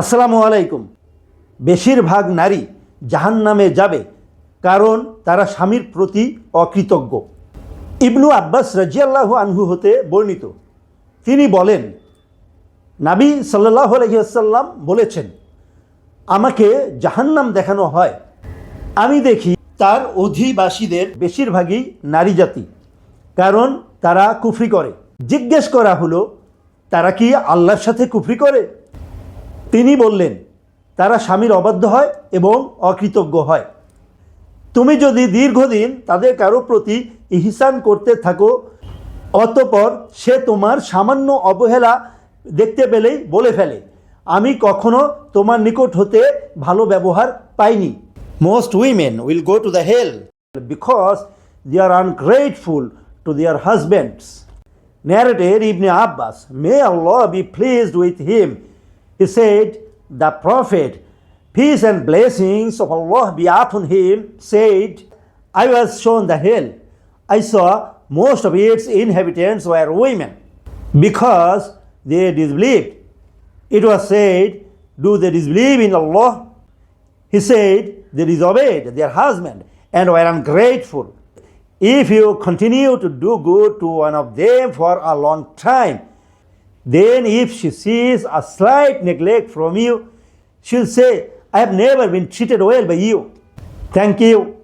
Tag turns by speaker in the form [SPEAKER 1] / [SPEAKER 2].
[SPEAKER 1] আসসালামু আলাইকুম। বেশিরভাগ নারী জাহান্নামে যাবে কারণ তারা স্বামীর প্রতি অকৃতজ্ঞ। ইবনু আব্বাস রাজিয়াল্লাহু আনহু হতে বর্ণিত। তিনি বলেন, নাবী সাল্লাহ আলহিহাসাল্লাম বলেছেন, আমাকে জাহান্নাম দেখানো হয়। আমি দেখি তার অধিবাসীদের বেশিরভাগই নারী জাতি, কারণ তারা কুফরি করে। জিজ্ঞেস করা হলো, তারা কি আল্লাহর সাথে কুফরি করে? তিনি বললেন তারা স্বামীর অবাধ্য হয় এবং অকৃতজ্ঞ হয়। তুমি যদি দীর্ঘদিন তাদের কারও প্রতি ইহসান করতে থাকো অতপর সে তোমার সামান্য অবহেলা দেখতে পেলেই বলে ফেলে আমি কখনো তোমার নিকট হতে ভালো ব্যবহার পাইনি। Most women will go to the hell because they are ungrateful to their husbands narrated Ibn Abbas, May Allah be pleased with him. He said, The Prophet, peace and blessings of Allah be upon him, said, I was shown the hell. I saw most of its inhabitants were women because they disbelieved. It was said, Do they disbelieve in Allah? He said, They disobeyed their husband and were ungrateful. If you continue to do good to one of them for a long time, then if she sees a slight neglect from you, she'll say, I have never been treated well by you. Thank you.